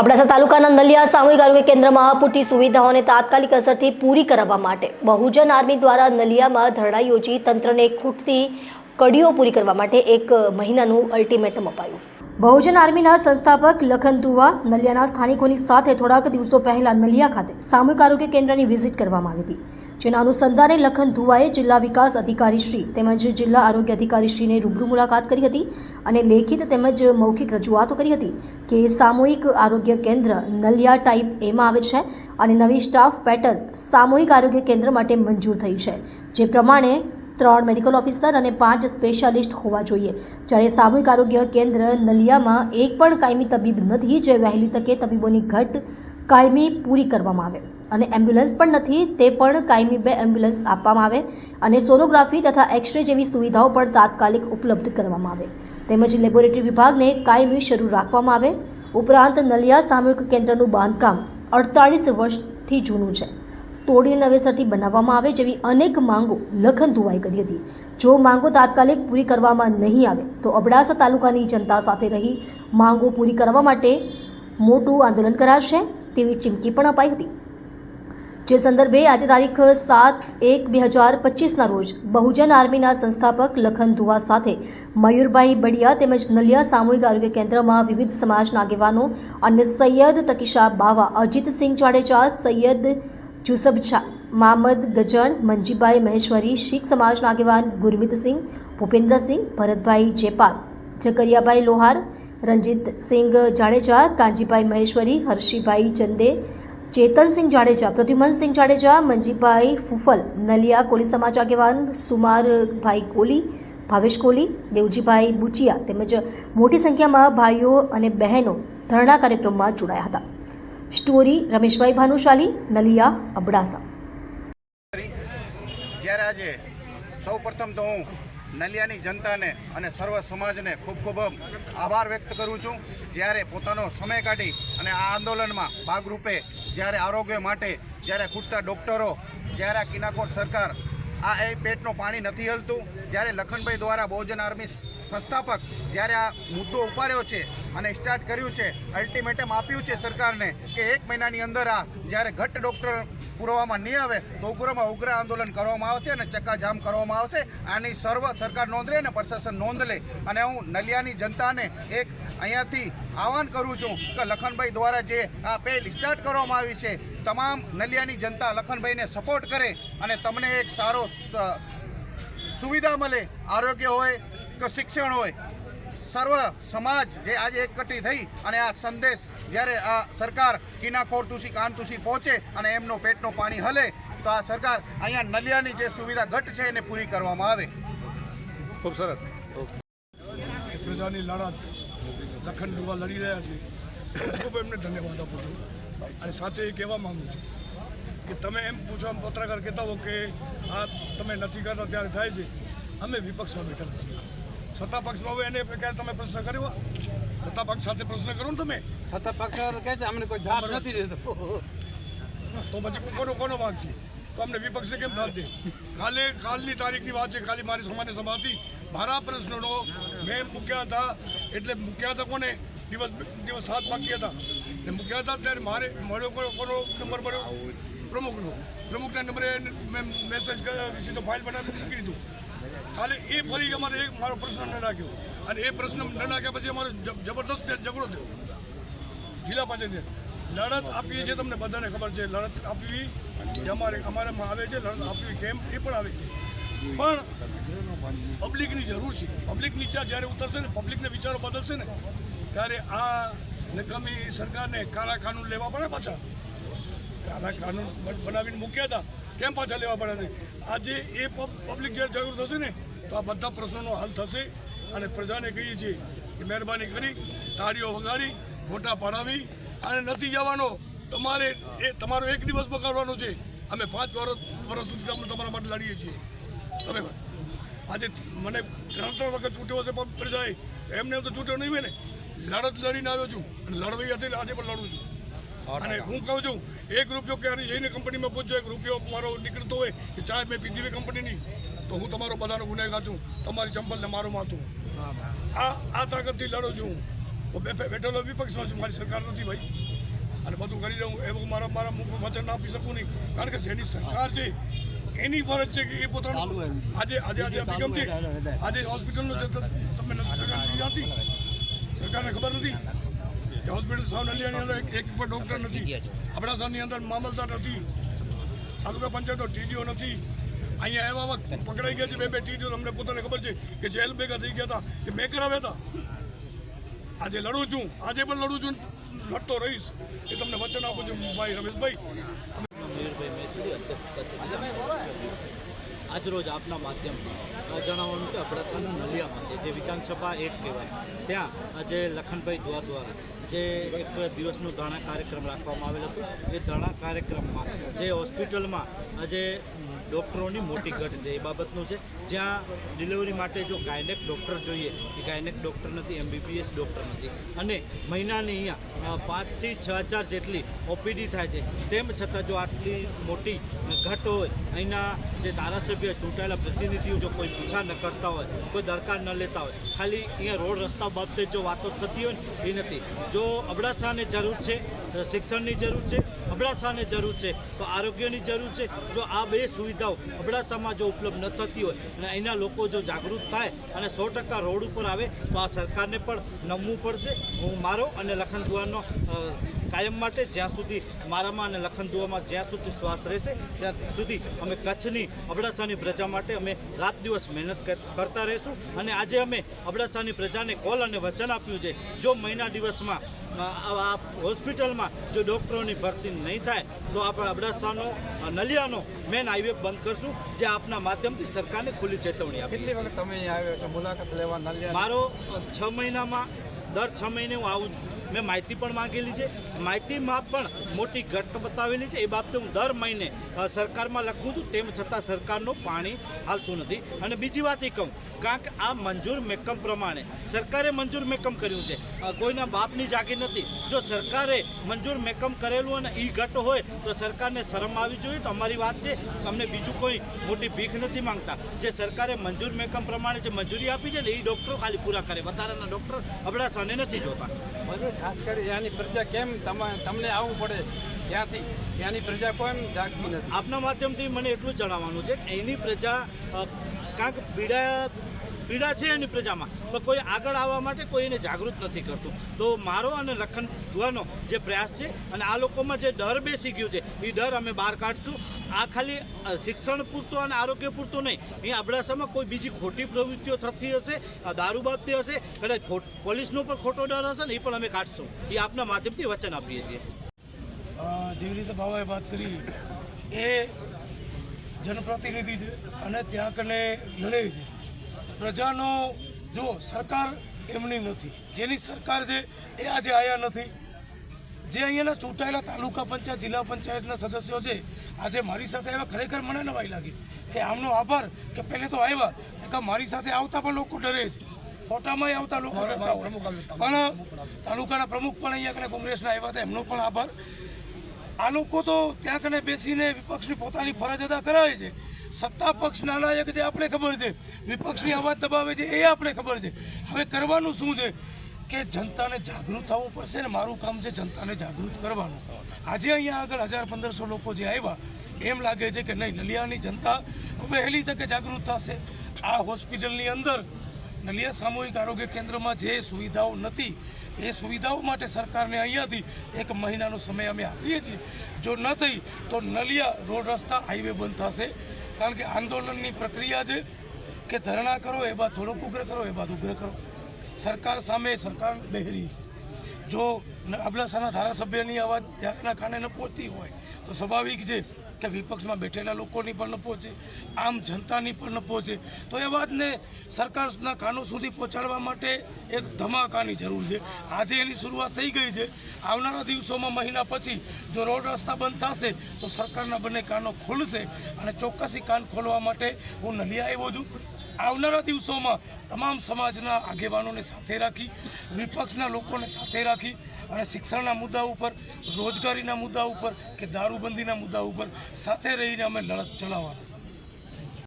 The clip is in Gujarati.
અબડાસા તાલુકાના નલિયા સામૂહિક આરોગ્ય કેન્દ્રમાં પૂરતી સુવિધાઓને તાત્કાલિક અસરથી પૂરી કરાવવા માટે બહુજન આર્મી દ્વારા નલિયામાં ધરણા યોજી તંત્રને ખૂટતી કડીઓ પૂરી કરવા માટે એક મહિનાનું અલ્ટિમેટમ અપાયું. બહુજન આર્મીના સંસ્થાપક લખન તુવા નલિયાના સ્થાનિકોની સાથે થોડાક દિવસો પહેલા નલિયા ખાતે સામૂહિક આરોગ્ય કેન્દ્રની વિઝિટ કરવામાં આવી હતી. જેના અનુસંધાને લખન ધુવાએ જિલ્લા વિકાસ અધિકારી શ્રી તેમજ જિલ્લા આરોગ્ય અધિકારી શ્રીને રૂબરૂ મુલાકાત કરી હતી અને લેખિત તેમજ મૌખિક રજૂઆતો કરી હતી કે સામૂહિક આરોગ્ય કેન્દ્ર નલિયા ટાઈપ એમાં આવે છે અને નવી સ્ટાફ પેટર્ન સામૂહિક આરોગ્ય કેન્દ્ર માટે મંજૂર થઈ છે. જે પ્રમાણે ત્રણ મેડિકલ ઓફિસર અને પાંચ સ્પેશિયાલિસ્ટ હોવા જોઈએ. જ્યારે સામૂહિક આરોગ્ય કેન્દ્ર નલિયામાં એક પણ કાયમી તબીબ નથી, જે વહેલી તકે તબીબોની ઘટ કાયમી પૂરી કરવામાં આવે. અને એમ્બ્યુલન્સ પણ નથી, તે પણ કાયમી બે એમ્બ્યુલન્સ આપવામાં આવે અને સોનોગ્રાફી તથા એક્સરે જેવી સુવિધાઓ પણ તાત્કાલિક ઉપલબ્ધ કરવામાં આવે. તેમજ લેબોરેટરી વિભાગને કાયમી શરૂ રાખવામાં આવે. ઉપરાંત નલિયા સામૂહિક કેન્દ્રનું બાંધકામ અડતાળીસ વર્ષથી જૂનું છે. તોડીને નવેસરથી બનાવવામાં આવે જેવી અનેક માંગો લખન ધુવાઈ કરી હતી. જો માંગો તાત્કાલિક પૂરી કરવામાં નહીં આવે, તો અબડાસા તાલુકાની જનતા સાથે રહી માંગો પૂરી કરવા માટે મોટું આંદોલન કરાશે તેવી ચીમકી પણ અપાઈ હતી. જે સંદર્ભે આજે તારીખ સાત એક બે હજાર પચીસના રોજ બહુજન આર્મીના સંસ્થાપક લખન ધુવા સાથે મયુરભાઈ બડિયા તેમજ નલિયા સામૂહિક આરોગ્ય કેન્દ્રમાં વિવિધ સમાજના આગેવાનો અને સૈયદ તકીશા બાવા, અજીતસિંહ જાડેજા, સૈયદ જુસબ શાહ મામદ ગજણ મંજીભાઈ મહેશ્વરી, શીખ સમાજના આગેવાન ગુરમીતસિંહ ભૂપેન્દ્રસિંહ ભરતભાઈ જેપાલ, જકરિયાભાઈ લોહાર રંજીતસિંહ જાડેજા કાંજીભાઈ મહેશ્વરી, હર્ષિભાઈ ચંદે ચેતનસિંહ જાડેજા પ્રદ્યુમનસિંહ જાડેજા, મંજીભાઈ ફુફલ, નલિયા કોલી સમાજ આગેવાન સુમારભાઈ કોલી, ભાવેશ કોલી, દેવજીભાઈ બુચિયા તેમજ મોટી સંખ્યામાં ભાઈઓ અને બહેનો ધરણા કાર્યક્રમમાં જોડાયા હતા. સ્ટોરી રમેશભાઈ ભાનુશાલી, નલિયા અબડાસા. જ્યારે આજે સૌ પ્રથમ તો હું નલિયાની જનતાને અને સર્વ સમાજને ખૂબ ખૂબ આભાર વ્યક્ત કરું છું. જ્યારે પોતાનો સમય કાઢી અને આ આંદોલનમાં ભાગરૂપે જ્યારે આરોગ્ય માટે જ્યારે ખૂટતા ડૉક્ટરો, જ્યારે આ કિનાકોર સરકાર આ એ પેટનું પાણી નથી હલતું, જ્યારે લખનભાઈ દ્વારા બહુજન આર્મી સંસ્થાપક જ્યારે આ મુદ્દો ઉપાડ્યો છે અને સ્ટાર્ટ કર્યું છે અલ્ટિમેટમ આપ્યું છે સરકારને કે એક મહિનાની અંદર આ જ્યારે ઘટ ડૉક્ટર પુરવામાં નહીં આવે, તો ઉગ્રમાં ઉગ્ર આંદોલન કરવામાં આવશે અને ચક્કાજામ કરવામાં આવશે. આની સર્વ સરકાર નોંધ લે અને પ્રશાસન નોંધ લે. અને હું નલિયાની જનતાને એક અહીંયાથી આહવાન કરું છું કે લખનભાઈ દ્વારા જે આ પહેલ સ્ટાર્ટ કરવામાં આવી છે, તમામ નલિયાની જનતા લખનભાઈને સપોર્ટ કરે અને તમને એક સારો સુવિધા મળે, આરોગ્ય હોય કે શિક્ષણ હોય. સર્વ સમાજ જે આજે એકઠી થઈ અને આ સંદેશ જ્યારે આ સરકાર કિનાખોર તુસી કાન તુસી પહોંચે અને એમનો પેટનું પાણી હલે તો આ સરકાર અહીંયા નલિયાની જે સુવિધા ઘટ છે એને પૂરી કરવામાં આવે. ખૂબ સરસ. પ્રજાની લડત લખન ડુવા લડી રહ્યા છે. ખૂબ ખૂબ એમને ધન્યવાદ આપું છું. અને સાથે એ કહેવા માગું છું કે તમે એમ પૂછવા પત્રકાર કહેતા હો કે આ તમે નથી કરતા ત્યારે થાય છે. અમે વિપક્ષમાં બેઠા નથી. સત્તા પક્ષમાં હોય એને ક્યારે તમે પ્રશ્ન કર્યો? સત્તા પક્ષ સાથે પ્રશ્ન કરો ને તમે? સત્તા પક્ષ કહે છે અમને કોઈ જવાબ નથી દેતો. તો પછી કોનો કોનો ભાગ છે? તો અમને વિપક્ષે કેમ સાથ દે? કાલે કાલની તારીખની વાત છે ખાલી મારી સામાન્ય સભા હતી. મારા પ્રશ્નોનો મેં મૂક્યા હતા એટલે મૂક્યા હતા કોને? દિવસ દિવસ સાત બાકી હતા. ને મૂક્યા હતા ત્યારે મારે મળ્યો કોનો નંબર મળ્યો? પ્રમુખનો. પ્રમુખના નંબરે મેં મેસેજ સીધો ફાઇલ બનાવી મૂકી દીધું. ખાલી એ ફરી અમારે એક મારો પ્રશ્ન ન નાખ્યો અને એ પ્રશ્ન ન નાખ્યા પછી અમારો જબરદસ્ત ઝઘડો થયો. જિલ્લા પંચાયત લડત આપીએ છીએ તમને બધાને ખબર છે, લડત આપવી અમારે, અમારામાં આવે છે, લડત આપવી કેમ એ પણ આવે છે. પણ પબ્લિકની જરૂર છે. પબ્લિક નીચે જ્યારે ઉતરશે ને, પબ્લિકને વિચારો બદલશે ને, ત્યારે આ નકામી સરકારને કારાખાનું લેવા પડે પાછા. કાળા કાનૂન બનાવીને મૂક્યા હતા. કેમ પાછા લેવા પડે ને આજે એ પબ- પબ્લિક જ્યારે જાગૃત થશે ને તો આ બધા પ્રશ્નોનો હલ થશે અને પ્રજાને કહીએ છીએ કે મહેરબાની કરી તાળીઓ વગાડી ફોટા પડાવી અને નથી જવાનો. તમારે એ તમારો એક દિવસ બગાડવાનો છે. અમે પાંચ વર્ષ વર્ષ સુધી અમે તમારા માટે લડીએ છીએ. તમે આજે મને ત્રણ ત્રણ વખત છૂટ્યો હશે પણ પ્રજાએ. એમને એમ તો છૂટ્યો નહીં મેં ને. લડત લડીને આવ્યો છું અને લડવી હતી આજે પણ લડું છું. અને હું કહું છું એક રૂપિયો ક્યારે જઈને કંપનીમાં પૂછજો એક રૂપિયો મારો નીકળતો હોય કે ચાય મેં પીધી હોય કંપનીની તો હું તમારો બધાનો ગુનેગાર છું. તમારી ચંપલને મારું માથું. આ આ તાકાતથી લડું છું હું. બેઠેલો વિપક્ષમાં છું મારી સરકાર નથી ભાઈ. અને બધું કરી દઉં એવું મારા મારા મુખ વચન આપી શકું નહીં. કારણ કે જેની સરકાર છે એની ફરજ છે કે એ પોતાનું આજે આજે આજે અભિગમ છે. આજે હોસ્પિટલનો તમે સરકાર સરકારને ખબર નથી? કે હોસ્પિટલ સાવ નલિયાની અંદર એક પણ ડૉક્ટર નથી. અબડાસાની અંદર મામલતા નથી. તાલુકા પંચાયતો ટીડીઓ નથી. અહીંયા એવા વખત પકડાઈ ગયા છે બે બે ટીડીઓ. અમને પોતાને ખબર છે કે જેલ ભેગા થઈ ગયા હતા કે મેં કરાવ્યા હતા. આજે લડું છું. આજે પણ લડું છું. લડતો રહીશ. એ તમને વચન આપું છું ભાઈ રમેશભાઈ. મયુરભાઈ અધ્યક્ષ કચ્છ આજરોજ આપના માધ્યમથી જણાવવાનું કે અબડાસાના નલિયામાં જે વિધાનસભા એક કહેવાય, ત્યાં આજે લખનભાઈ દુઆ દ્વારા જે એક દિવસનું ધરણા કાર્યક્રમ રાખવામાં આવેલ હતું, એ ધરણા કાર્યક્રમમાં જે હોસ્પિટલમાં આજે ડૉક્ટરોની મોટી ઘટ છે, એ બાબતનું છે. જ્યાં ડિલિવરી માટે જો ગાયનેક ડૉક્ટર જોઈએ, એ ગાયનેક ડૉક્ટર નથી, એમબીબીએસ ડૉક્ટર નથી. અને મહિનાની અહીંયા પાંચથી છ હજાર જેટલી ઓપીડી થાય છે. તેમ છતાં જો આટલી મોટી ઘટ હોય, અહીંના જે ધારાસભ્ય, ચૂંટાયેલા પ્રતિનિધિઓ જો કોઈ પૂછા ન કરતા હોય, કોઈ દરકાર ન લેતા હોય, ખાલી અહીંયા રોડ રસ્તા બાબતે જો વાતો થતી હોય એ નથી. જો અબડાસાને જરૂર છે, શિક્ષણની જરૂર છે, અબડાસાને જરૂર છે, તો આરોગ્યની જરૂર છે, જો આ બે સુવિધાઓ અબડાસામાં જો ઉપલબ્ધ ન થતી હોય અને અહીંના લોકો જો જાગૃત થાય અને સો ટકા રોડ ઉપર આવે, તો આ સરકારને પણ નમવું પડશે. હું મારો અને લખન દુઆનો કાયમ માટે જ્યાં સુધી મારામાં અને લખન દુઆમાં જ્યાં સુધી શ્વાસ રહેશે, ત્યાં સુધી અમે કચ્છની અબડાસાની પ્રજા માટે અમે રાત દિવસ મહેનત કરતા રહીશું. અને આજે અમે અબડાસાની પ્રજાને કોલ અને વચન આપ્યું છે જો મહિના દિવસમાં આ હોસ્પિટલમાં જો ડૉક્ટરોની ભરતી નહીં થાય તો આપણે અબડાસાનો નલિયાનો મેન હાઈવે બંધ કરશું જે આપના માધ્યમથી સરકારને ખુલ્લી ચેતવણી આપી કેટલી વખત તમે આવ્યો છો? મુલાકાત લેવા નલિયા મારો છ મહિનામાં દર છ મહિને હું આવું છું. મેં માહિતી પણ માગેલી છે. માહિતીમાં પણ મોટી ઘટ બતાવેલી છે. એ બાબતે હું દર મહિને સરકારમાં લખું છું. તેમ છતાં સરકારનું પાણી હાલતું નથી. અને બીજી વાત એ કહું કારણ કે આ મંજૂર મેકમ પ્રમાણે, સરકારે મંજૂર મેકમ કર્યું છે. કોઈના બાપની જાગીર નથી. જો સરકારે મંજૂર મેકમ કરેલું અને એ ઘટ હોય, તો સરકારને શરમ આવી જોઈએ. તો અમારી વાત છે, અમને બીજું કોઈ મોટી ભીખ નથી માંગતા. જે સરકારે મંજૂર મેકમ પ્રમાણે જે મંજૂરી આપી છે ને એ ડૉક્ટરો ખાલી પૂરા કરે. વધારાના ડૉક્ટર અબડાસાને નથી જોતા. ખાસ કરી ત્યાંની પ્રજા કેમ તમને આવવું પડે ત્યાંથી. ત્યાંની પ્રજા પણ જાગતી નથી. આપના માધ્યમથી મને એટલું જણાવવાનું છે કે એની પ્રજા કાંક પીડા પીડા છે એની પ્રજામાં. પણ કોઈ આગળ આવવા માટે કોઈ એને જાગૃત નથી કરતું. તો મારો અને લખન દુઆનો જે પ્રયાસ છે અને આ લોકોમાં જે ડર બેસી ગયું છે, એ ડર અમે બહાર કાઢશું. આ ખાલી શિક્ષણ પૂરતો અને આરોગ્ય પૂરતો નહીં. અહીં અબડાસામાં કોઈ બીજી ખોટી પ્રવૃત્તિઓ થતી હશે દારૂ બાબતે હશે, કદાચ પોલીસનો પણ ખોટો ડર હશે ને એ પણ અમે કાઢશું. એ આપના માધ્યમથી વચન આપીએ છીએ. જેવી રીતે બાબાએ વાત કરી, એ જનપ્રતિનિધિ છે અને ત્યાં કને લડે છે. પ્રજાનો જો સરકાર એમની નથી જેની સરકાર છે એ આજે આવ્યા નથી. જે અહીંયાના ચૂંટાયેલા તાલુકા પંચાયત જિલ્લા પંચાયતના સદસ્યો છે આજે મારી સાથે આવ્યા ખરેખર મને નવાઈ લાગી. કે આમનો આભાર કે પહેલે તો આવ્યા કે મારી સાથે આવતા પણ લોકો ડરે છે. ફોટામાં આવતા લોકો ડરતા હોય. પણ તાલુકાના પ્રમુખ પણ અહીંયા કને કોંગ્રેસના આવ્યા હતા એમનો પણ આભાર. આ લોકો તો ત્યાં કને બેસીને વિપક્ષની પોતાની ફરજ અદા કરાવે છે. સત્તા પક્ષ નાલાયક જે આપણે ખબર છે, વિપક્ષની અવાજ દબાવે છે, એ આપણે ખબર છે. હવે કરવાનું શું છે? કે જનતાને જાગૃત થવું પડશે ને મારું કામ છે જનતાને જાગૃત કરવાનું. આજે અહીંયા આગળ હજાર પંદરસો લોકો જે આવ્યા, એમ લાગે છે કે નહીં, નલિયાની જનતા વહેલી તકે જાગૃત થશે. આ હોસ્પિટલની અંદર નલિયા સામૂહિક આરોગ્ય કેન્દ્રમાં જે સુવિધાઓ નથી, એ સુવિધાઓ માટે સરકારને અહીંયાથી એક મહિનાનો સમય અમે આપીએ છીએ. જો ન થઈ તો નલિયા રોડ રસ્તા હાઈવે બંધ થશે. કારણ કે આંદોલનની પ્રક્રિયા છે કે ધરણા કરો, એ બાદ થોડોક ઉગ્ર કરો, એ બાદ ઉગ્ર કરો. સરકાર સામે સરકાર બહેરી છે. જો અબડાસાના ધારાસભ્યની અવાજ ત્યાંના કાને ન પહોંચતી હોય, તો સ્વાભાવિક છે કે વિપક્ષમાં બેઠેલા લોકોની પણ ન પહોંચે, આમ જનતાની પણ ન પહોંચે. તો એ વાતને સરકારના કાનો સુધી પહોંચાડવા માટે એક ધમાકાની જરૂર છે. આજે એની શરૂઆત થઈ ગઈ છે. આવનારા દિવસોમાં મહિના પછી જો રોડ રસ્તા બંધ થશે, તો સરકારના બંને કાનો ખુલશે અને ચોક્કસી કાન ખોલવા માટે હું નલિયા આવ્યો છું. આવનારા દિવસોમાં તમામ સમાજના આગેવાનોને સાથે રાખી, વિપક્ષના લોકોને સાથે રાખી અને શિક્ષણના મુદ્દા ઉપર, રોજગારીના મુદ્દા ઉપર કે દારૂબંધીના મુદ્દા ઉપર સાથે રહીને અમે લડત ચલાવવાના.